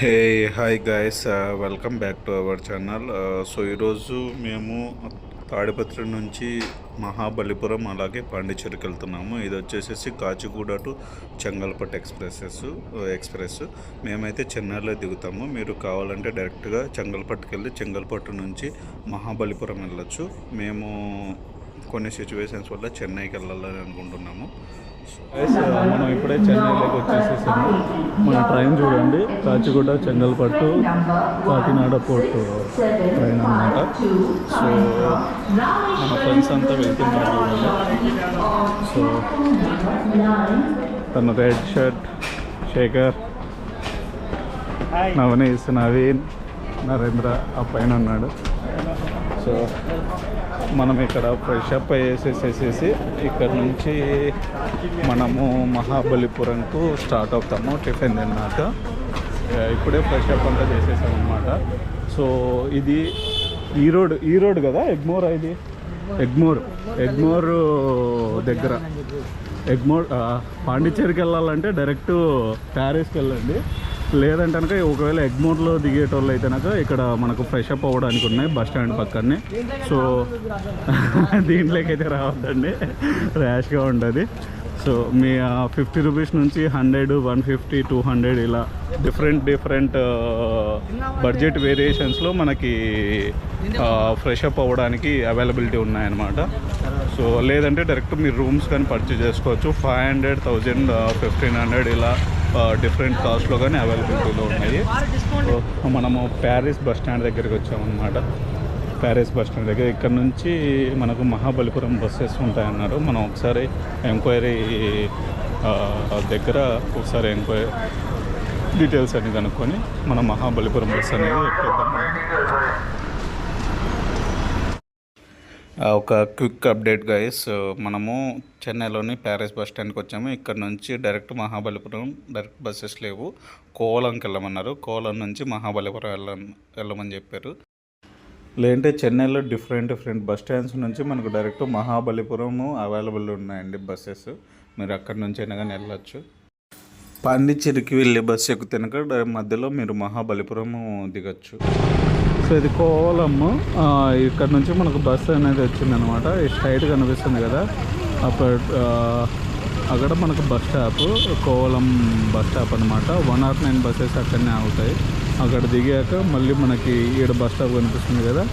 Hey hi guys welcome back to our channel so ఈరోజు మేము తాడిపత్రి నుంచి మహాబలిపురం అలాగే పాండిచేరికి వెళ్తున్నాము. ఇది వచ్చేసేసి Kacheguda to Chengalpattu expresses uh, express. మేమైతే చెన్నైలో దిగుతాము. మీరు కావాలంటే డైరెక్ట్గా చెంగల్పట్టుకి వెళ్ళి చెంగల్పట్టు నుంచి మహాబలిపురం వెళ్ళొచ్చు. మేము కొన్ని సిచ్యువేషన్స్ వల్ల చెన్నైకి వెళ్ళాలని అనుకుంటున్నాము. మనం ఇప్పుడే చెన్నైలోకి వచ్చేసేసాము. మన ట్రైన్ చూడండి కాచిగూడ చెంగల్పట్టు కాకినాడ పోర్టు ట్రైన్ అన్నమాట. సో మన ఫ్రెండ్స్ అంతా వెళ్తున్నారు చూడండి. సో తన రెడ్ షర్ట్ శేఖర్ నవనీస్ నవీన్ నరేంద్ర ఆ పైన ఉన్నాడు. సో మనం ఇక్కడ ఫ్రెష్ అప్ అయ్యేసేసేసి ఇక్కడ నుంచి మనము మహాబలిపురంకు స్టార్ట్ అవుతాము టిఫిన్ తిన్నాక. ఇప్పుడే ఫ్రెష్ అప్ అంతా చేసేసాం అనమాట సో ఇది ఈ రోడ్ ఈ రోడ్ కదా? ఎగ్మోర్ ఇది? ఎగ్మోర్. ఎగ్మోర్ దగ్గర. ఎగ్మోర్ పాండిచ్చేరికి వెళ్ళాలంటే డైరెక్ట్ ప్యారిస్కి వెళ్ళండి. లేదంటే కనుక ఒకవేళ ఎగ్మోర్లో దిగేటోళ్ళు అయితే కనుక ఇక్కడ మనకు ఫ్రెష్ అప్ అవ్వడానికి ఉన్నాయి బస్ స్టాండ్ పక్కనే. సో దీంట్లోకి అయితే రావద్దండి. ర్యాష్గా ఉంటుంది. సో మీ ఫిఫ్టీ రూపీస్ నుంచి hundred one fifty two hundred ఇలా డిఫరెంట్ డిఫరెంట్ బడ్జెట్ వేరియేషన్స్లో మనకి ఫ్రెష్ అప్ అవ్వడానికి అవైలబిలిటీ ఉన్నాయన్నమాట. సో లేదంటే డైరెక్ట్ మీరు రూమ్స్ కానీ పర్చేజ్ చేసుకోవచ్చు. Five hundred thousand fifteen hundred ఇలా డిఫరెంట్ కాస్ట్లో కానీ అవైలబిలిటీలో ఉన్నాయి. మనము ప్యారిస్ బస్ స్టాండ్ దగ్గరికి వచ్చామన్నమాట. ప్యారిస్ బస్ స్టాండ్ దగ్గర ఇక్కడ నుంచి మనకు మహాబలిపురం బస్సెస్ ఉంటాయన్నారు. మనం ఒకసారి ఎంక్వైరీ దగ్గర ఒకసారి ఎంక్వైరీ డీటెయిల్స్ అన్ని కనుక్కొని మనం మహాబలిపురం బస్ అనేది ఎక్కేద్దాం. ఆ, ఒక క్విక్ అప్డేట్ గైస్ మనము చెన్నైలోని ప్యారిస్ బస్ స్టాండ్కి వచ్చాము. ఇక్కడ నుంచి డైరెక్ట్ మహాబలిపురం డైరెక్ట్ బస్సెస్ లేవు. కోలంకి వెళ్ళమన్నారు. కోలం నుంచి మహాబలిపురం వెళ్ళ వెళ్ళమని చెప్పారు. లేదంటే చెన్నైలో డిఫరెంట్ డిఫరెంట్ బస్ స్టాండ్స్ నుంచి మనకు డైరెక్ట్ మహాబలిపురం అవైలబుల్ ఉన్నాయండి బస్సెస్ మీరు అక్కడి నుంచి అయినా కానీ వెళ్ళొచ్చు. పాండిచ్చేరికి వెళ్ళే బస్సు ఎక్కుతునక మధ్యలో మీరు మహాబలిపురం దిగచ్చు. సో ఇది కోవలమ్మ ఇక్కడ నుంచి మనకు బస్సు అనేది వచ్చిందనమాట. స్ట్రైట్ కనిపిస్తుంది కదా. అప్పుడు అక్కడ మనకు bus stop Kovalam bus stop అనమాట వన్ నాట్ నైన్ బస్సెస్ అక్కడనే ఆగుతాయి. అక్కడ దిగాక మళ్ళీ మనకి ఈడ బస్ స్టాప్ కనిపిస్తుంది కదా.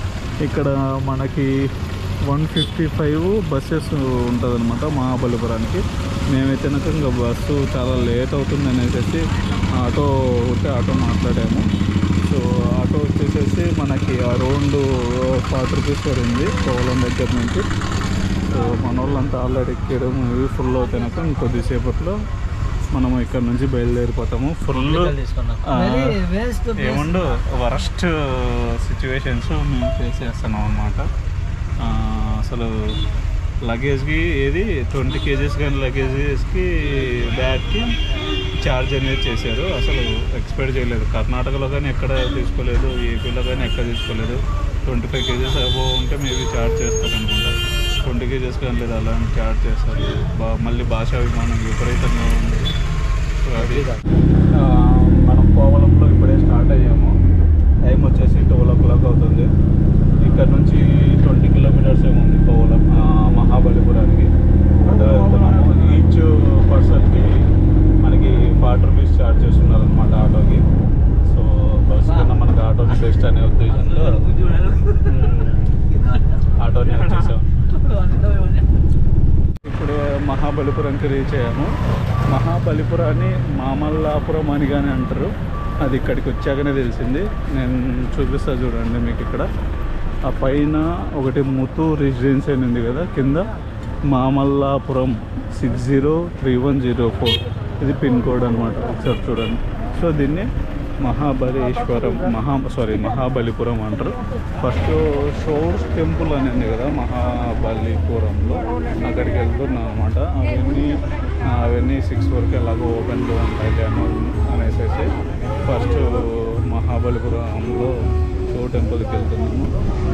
ఇక్కడ మనకి వన్ ఫిఫ్టీ ఫైవ్ బస్సెస్ ఉంటుంది అనమాట మహాబలిపురానికి. మేమైతే ఇంకా బస్సు చాలా లేట్ అవుతుంది అనేసి ఆటో ఉంటే ఆటో మాట్లాడాము. ఆటో వచ్చేసేసి మనకి అరౌండ్ ఫార్టీ రూపీస్ పడింది కోవలం దగ్గర నుంచి. సో మన వాళ్ళంతా ఆల్రెడీ ఎక్కడం ఇవి ఫుల్ అవుతాయినాక ఇంకొద్దిసేపట్లో మనము ఇక్కడ నుంచి బయలుదేరిపోతాము. ఫుల్ ఏముండు వరస్ట్ సిచ్యువేషన్స్ మేము ఫేస్ చేస్తున్నాం అనమాట అసలు లగేజ్కి ఏది? ట్వంటీ కేజీస్ కానీ లగేజెస్కి బ్యాగ్కి ఛార్జ్ అనేది చేశారు. అసలు ఎక్స్పెక్ట్ చేయలేదు. కర్ణాటకలో కానీ ఎక్కడ తీసుకోలేదు ఏపీలో కానీ ఎక్కడ తీసుకోలేదు. ట్వంటీ ఫైవ్ కేజీస్ అబో ఉంటే మేబీ ఛార్జ్ చేస్తారు అనుకుంటా ట్వంటీ కేజీస్ కానీ లేదు అలా ఛార్జ్ చేస్తారు. బా మళ్ళీ భాషా విమానం విపరీతంగా ఉంది. అది మనం కోవలంలో ఇప్పుడే స్టార్ట్ అయ్యాము. టైం వచ్చేసి ట్వెల్వ్ ఓ క్లాక్ అవుతుంది. ఇక్కడ నుంచి ట్వంటీ కిలోమీటర్స్ ఏమో ఉంది కోవలం మహాబలిపురానికి. అటు వెళ్తున్నాము ఈచ్ పర్సన్కి మనకి ఫార్టీ రూపీస్ ఛార్జ్ చేస్తున్నారు అనమాట ఆటోకి సో బస్ కన్నా మనకి ఆటోని బెస్ట్ అనే ఉద్దేశంతో ఆటోని వచ్చేసాం ఇప్పుడు మహాబలిపురంకి రీచ్ అయ్యాము మహాబలిపురాన్ని మామల్లాపురం అని కానీ అంటారు. అది ఇక్కడికి వచ్చాకనే తెలిసింది. నేను చూపిస్తా చూడండి మీకు ఇక్కడ. ఆ పైన ఒకటి ముతు రెసిడెన్సీ అని ఉంది కదా కింద Mamallapuram six zero three one zero four. ఇది పిన్ కోడ్ అనమాట ఒకసారి చూడండి. సో దీన్ని మహాబలేశ్వరం మహా సారీ మహాబలిపురం అంటారు. ఫస్ట్ షోర్స్ టెంపుల్ అని ఉంది కదా మహాబలిపురంలో. అక్కడికి వెళ్తున్నాం అనమాట అవన్నీ అవన్నీ సిక్స్ వరకు ఎలాగో ఓపెన్లో ఉంటాయి అనేసి ఫస్ట్ మహాబలిపురంలో సో టెంపుల్కి వెళ్తున్నాము.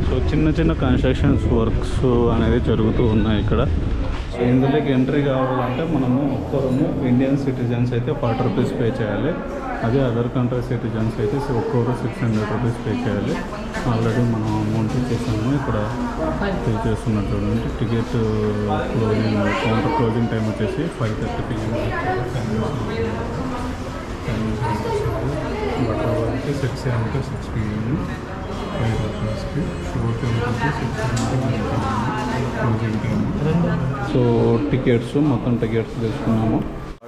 సో చిన్న చిన్న కన్స్ట్రక్షన్స్ వర్క్స్ అనేది జరుగుతూ ఉన్నాయి ఇక్కడ. సో ఇందులోకి ఎంట్రీ కావాలంటే మనము ఒక్కరము ఇండియన్ సిటిజన్స్ అయితే ఫార్టీ రూపీస్ పే చేయాలి. అదే అదర్ కంట్రీ సిటిజన్స్ అయితే ఒక్కొక్కరు సిక్స్ హండ్రెడ్ రూపీస్ పే చేయాలి. ఆల్రెడీ మనం అమౌంట్ ఇచ్చేసాము. ఇక్కడ పే చేస్తున్నారు చూడండి. Ticket closing counter closing time వచ్చేసి ఫైవ్ థర్టీ పిఎం బట్ వాళ్ళకి సిక్స్ అంటే సిక్స్ పిఎం ఫైవ్ రూపీస్కి షోకి వచ్చేసి six closing time so tickets మొత్తం టికెట్స్ తీసుకున్నాము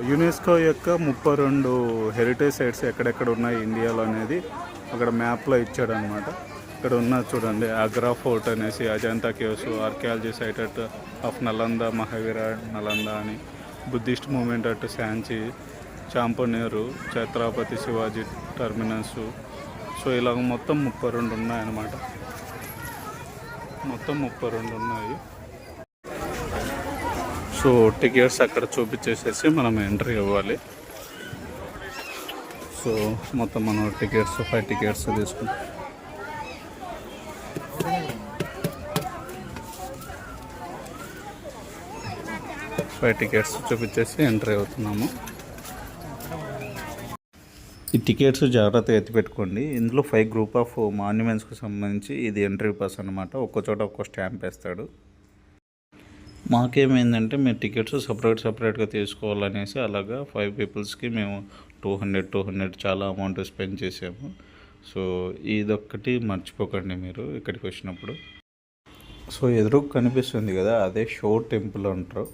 యునెస్కో యొక్క ముప్పై రెండు హెరిటేజ్ సైట్స్ ఎక్కడెక్కడ ఉన్నాయి ఇండియాలో అనేది అక్కడ మ్యాప్లో ఇచ్చాడు అనమాట ఇక్కడ ఉన్న చూడండి అగ్రా ఫోర్ట్ అనేసి Ajanta caves archaeology site at of Nalanda Mahavira Nalanda అని Buddhist movement at Sanchi Champaner Chhatrapati Shivaji terminus. So ఇలాగ మొత్తం ముప్పై రెండు ఉన్నాయన్నమాట. మొత్తం ముప్పై రెండు ఉన్నాయి. సో టికెట్స్ అక్కడ చూపించేసేసి మనం ఎంట్రీ ఇవ్వాలి. సో మొత్తం మనం టికెట్స్ ఫైవ్ టికెట్స్ తీసుకుంటాం. ఫైవ్ టికెట్స్ చూపించేసి ఎంట్రీ అవుతున్నాము. ఈ టికెట్స్ జాగ్రత్తగా ఎత్తిపెట్టుకోండి ఇందులో ఫైవ్ గ్రూప్ ఆఫ్ మాన్యుమెంట్స్కి సంబంధించి ఇది ఎంట్రీ పాస్ అనమాట ఒక్కో చోట ఒక్కో స్టాంప్ వేస్తాడు. మాకేమైందంటే మేము టికెట్స్ సపరేట్ సపరేట్గా తీసుకోవాలనేసి అలాగా ఫైవ్ పీపుల్స్కి మేము టూ హండ్రెడ్ టూ హండ్రెడ్ చాలా అమౌంట్ స్పెండ్ చేసాము. సో ఇదొక్కటి మర్చిపోకండి మీరు ఇక్కడికి వచ్చినప్పుడు. సో ఎదురు కనిపిస్తుంది కదా అదే షో టెంపుల్ అంటారు.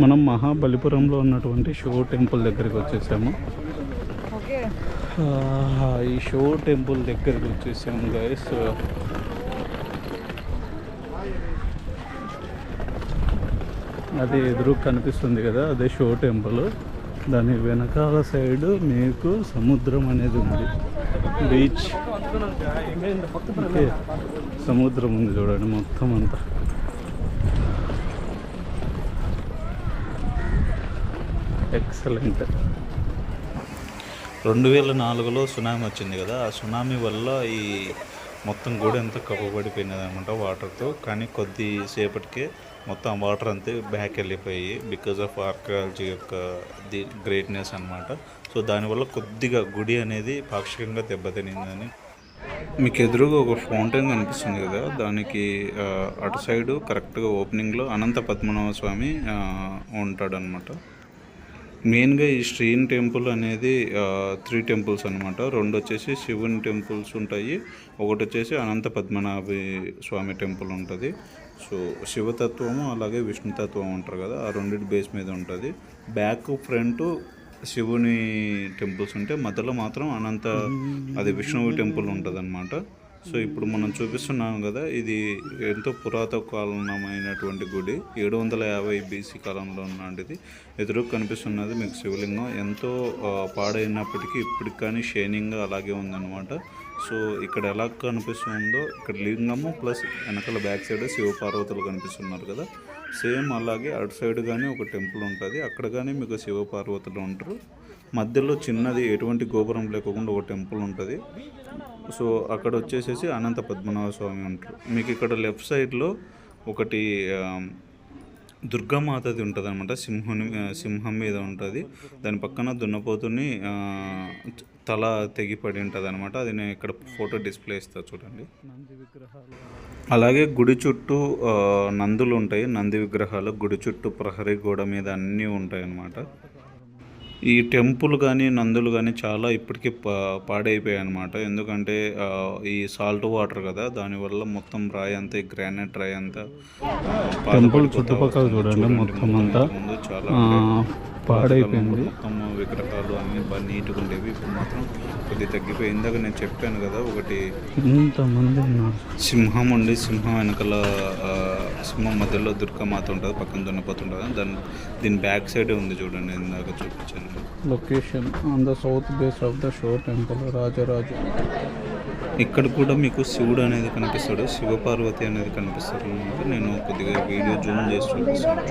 మనం మహాబలిపురంలో ఉన్నటువంటి షో టెంపుల్ దగ్గరికి వచ్చేసాము. ఆ, ఈ షో టెంపుల్ దగ్గరికి వచ్చేసాము గైస్ అది ఎదురు కనిపిస్తుంది కదా అదే షో టెంపుల్. దాని వెనకాల సైడ్ మీకు సముద్రం అనేది ఉంది. బీచ్. ఓకే. సముద్రం ఉంది చూడండి మొత్తం అంతా. ఎక్సలెంట్. రెండు వేల నాలుగులో సునామీ వచ్చింది కదా ఆ సునామీ వల్ల ఈ మొత్తం గుడి కప్పబడిపోయినది అనమాట వాటర్తో కానీ కొద్దిసేపటికే మొత్తం వాటర్ అంతే బ్యాక్ వెళ్ళిపోయి బికాజ్ ఆఫ్ ఆర్కియాలజీ యొక్క ది గ్రేట్నెస్ అనమాట సో దానివల్ల కొద్దిగా గుడి అనేది పాక్షికంగా దెబ్బతినిందని. మీకు ఎదురుగా ఒక ఫౌంటైన్ కనిపిస్తుంది కదా దానికి అటు సైడు కరెక్ట్గా ఓపెనింగ్లో అనంత పద్మనాభ స్వామి ఉంటాడనమాట మెయిన్గా ఈ శ్రీన్ టెంపుల్ అనేది త్రీ టెంపుల్స్ అనమాట రెండు వచ్చేసి శివుని టెంపుల్స్ ఉంటాయి. ఒకటి వచ్చేసి అనంత పద్మనాభి స్వామి టెంపుల్ ఉంటుంది. సో శివతత్వము అలాగే విష్ణుతత్వం ఉంటారు కదా ఆ రెండింటి బేస్ మీద ఉంటుంది. బ్యాక్ ఫ్రంట్ శివుని టెంపుల్స్ ఉంటే మధ్యలో మాత్రం అనంత అది విష్ణువు టెంపుల్ ఉంటుంది సో ఇప్పుడు మనం చూపిస్తున్నాం కదా ఇది ఎంతో పురాతన కాలమైనటువంటి గుడి. ఏడు వందల యాభై బీసీ కాలంలో ఉన్నది ఎదురు కనిపిస్తున్నది మీకు శివలింగం. ఎంతో పాడైనప్పటికీ ఇప్పటికి కానీ షైనింగ్గా అలాగే ఉందన్నమాట. సో ఇక్కడ ఎలా కనిపిస్తుందో ఇక్కడ లింగము ప్లస్ వెనకాల బ్యాక్ సైడ్ శివపార్వతులు కనిపిస్తున్నారు కదా. సేమ్ అలాగే అటు సైడ్ కానీ ఒక టెంపుల్ ఉంటుంది. అక్కడ కానీ మీకు శివపార్వతులు ఉంటారు. మధ్యలో చిన్నది ఎటువంటి గోపురం లేకుండా ఒక టెంపుల్ ఉంటుంది. సో అక్కడ వచ్చేసేసి అనంత పద్మనాభ స్వామి ఉంటారు. మీకు ఇక్కడ లెఫ్ట్ సైడ్లో ఒకటి దుర్గామాతది ఉంటుంది అనమాట సింహుని ఆ, సింహం మీద ఉంటుంది. దాని పక్కన దున్నపోతుని తల తెగిపడి ఉంటుంది అనమాట అది నేను ఇక్కడ ఫోటో డిస్ప్లే ఇస్తా చూడండి. నంది విగ్రహాలు. అలాగే గుడి చుట్టూ నందులు ఉంటాయి. నంది విగ్రహాలు గుడి చుట్టూ ప్రహరీ గోడ మీద అన్నీ ఉంటాయి అన్నమాట ఈ టెంపుల్ కానీ నందులు కానీ చాలా ఇప్పటికీ పా పాడైపోయాయి అనమాట ఎందుకంటే ఈ సాల్ట్ వాటర్ కదా దానివల్ల మొత్తం రాయి అంతా ఈ గ్రానైట్ రాయి అంతా టెంపుల్ చుట్టుపక్కల. చూడండి మొత్తం అంతా. పాడైపోయింది. మొత్తం విగ్రహాలు అన్నీ బాగా నీట్గా ఉండేవి. ఇప్పుడు మాత్రం కొద్దిగా తగ్గిపోయి ఇందాక నేను చెప్పాను కదా ఒకటి ఇంతమంది సింహం ఉండి సింహం వెనకాల సింహం మధ్యలో దుర్గామాత ఉంటుంది పక్కన దున్నపోతుంటుంది దాని దీని బ్యాక్ సైడే ఉంది చూడండి ఇందాక చూపించాను. Location on the south base of the shore temple Rajaraju ఇక్కడ కూడా మీకు శివుడు అనేది కనిపిస్తాడు శివపార్వతి అనేది కనిపిస్తారు నేను కొద్దిగా వీడియో జూమ్ చేసి చూపిస్తాను.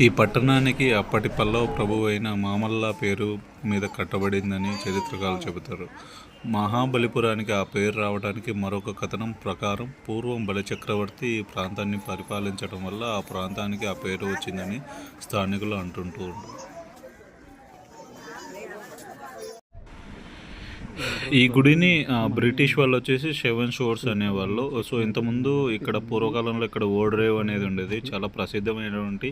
ఈ పట్టణానికి అప్పటి పల్లవ ప్రభు అయిన మామల్లా పేరు మీద కట్టబడిందని చరిత్రకారులు చెబుతారు. మహాబలిపురానికి ఆ పేరు రావడానికి మరొక కథనం ప్రకారం పూర్వం బలిచక్రవర్తి ఈ ప్రాంతాన్ని పరిపాలించడం వల్ల ఆ ప్రాంతానికి ఆ పేరు వచ్చిందని స్థానికులు అంటుంటూ ఉంటారు. ఈ గుడిని బ్రిటిష్ వాళ్ళు వచ్చేసి సెవెన్ షోర్స్ అనేవాళ్ళు. సో ఇంతకుముందు ఇక్కడ పూర్వకాలంలో ఇక్కడ ఓడరేవ్ అనేది ఉండేది. చాలా ప్రసిద్ధమైనటువంటి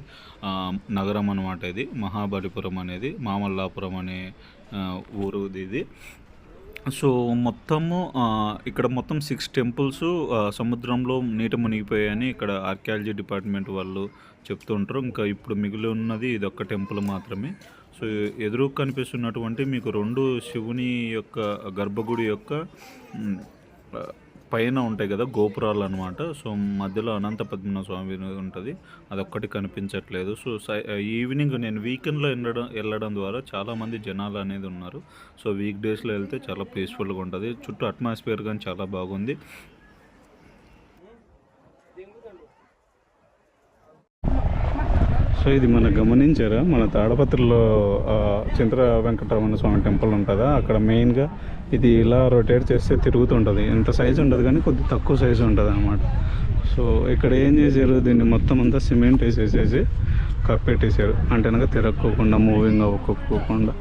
నగరం అనమాట ఇది. మహాబలిపురం అనేది మామల్లాపురం అనే ఊరు ఇది సో మొత్తము ఇక్కడ మొత్తం సిక్స్ టెంపుల్స్ సముద్రంలో నీట మునిగిపోయాయని ఇక్కడ ఆర్కియాలజీ డిపార్ట్మెంట్ వాళ్ళు చెప్తుంటారు. ఇంకా ఇప్పుడు మిగిలి ఉన్నది ఇది ఒక్క టెంపుల్ మాత్రమే. సో ఎదురు కనిపిస్తున్నటువంటి మీకు రెండు శివుని యొక్క గర్భగుడి యొక్క పైన ఉంటాయి కదా గోపురాలు అనమాట సో మధ్యలో అనంత పద్మనాభ స్వామి ఉంటుంది. అదొక్కటి కనిపించట్లేదు. సో సై- ఈవినింగ్ నేను వీకెండ్లో వెళ్ళడం వెళ్ళడం ద్వారా చాలామంది జనాలు అనేది ఉన్నారు. సో వీక్ డేస్లో వెళ్తే చాలా పీస్ఫుల్గా ఉంటుంది. చుట్టూ అట్మాస్ఫియర్ కానీ చాలా బాగుంది. సో ఇది మనం గమనించారా? మన తాడపత్రిలో చంద్ర వెంకటరమణ స్వామి టెంపుల్ ఉంటుందా? అక్కడ మెయిన్గా ఇది ఇలా రొటేట్ చేస్తే తిరుగుతుంటుంది. ఎంత సైజు ఉండదు కానీ కొద్ది తక్కువ సైజు ఉంటుంది అనమాట సో ఇక్కడ ఏం చేశారు? దీన్ని మొత్తం అంతా సిమెంట్ వేసేసేసి కప్పెట్టేశారు. అంటే కనుక తిరక్కోకుండా మూవింగ్ అవ్వకోకుండా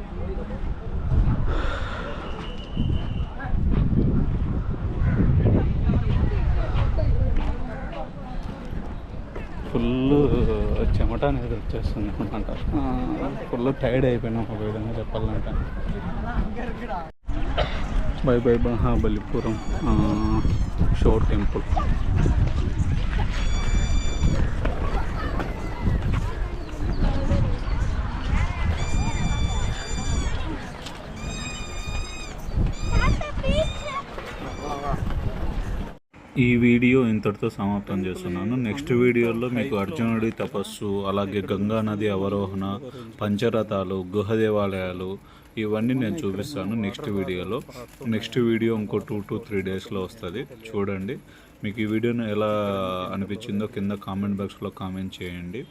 ఫుల్ చెమట అనేది వచ్చేస్తుంది అనమాట ఫుల్ టైర్డ్ అయిపోయినాం ఒక విధంగా చెప్పాలంటే. Bye bye Mahabalipuram shore temple. ఈ వీడియో ఇంతటితో సమాప్తం చేస్తున్నాను. నెక్స్ట్ వీడియోలో మీకు అర్జునుడి తపస్సు అలాగే గంగా నది అవరోహణ పంచరథాలు గుహ దేవాలయాలు ఇవన్నీ నేను చూపిస్తాను నెక్స్ట్ వీడియోలో. నెక్స్ట్ వీడియో ఇంకో టూ టు త్రీ డేస్లో వస్తుంది. చూడండి. మీకు ఈ వీడియోను ఎలా అనిపించిందో కింద కామెంట్ బాక్స్లో కామెంట్ చేయండి.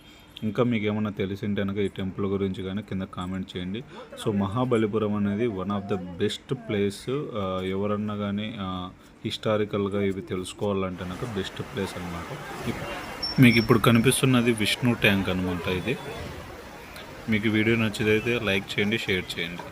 ఇంకా మీకు ఏమైనా తెలిసింటే కనుక ఈ టెంపుల్ గురించి కానీ కింద కామెంట్ చేయండి. సో మహాబలిపురం అనేది one of the best place ఎవరన్నా కానీ హిస్టారికల్గా ఇవి తెలుసుకోవాలంటే నాకు బెస్ట్ ప్లేస్ అనమాట మీకు ఇప్పుడు కనిపిస్తున్నది విష్ణు ట్యాంక్ అనమాట ఇది. మీకు వీడియో నచ్చిదైతే లైక్ చేయండి షేర్ చేయండి.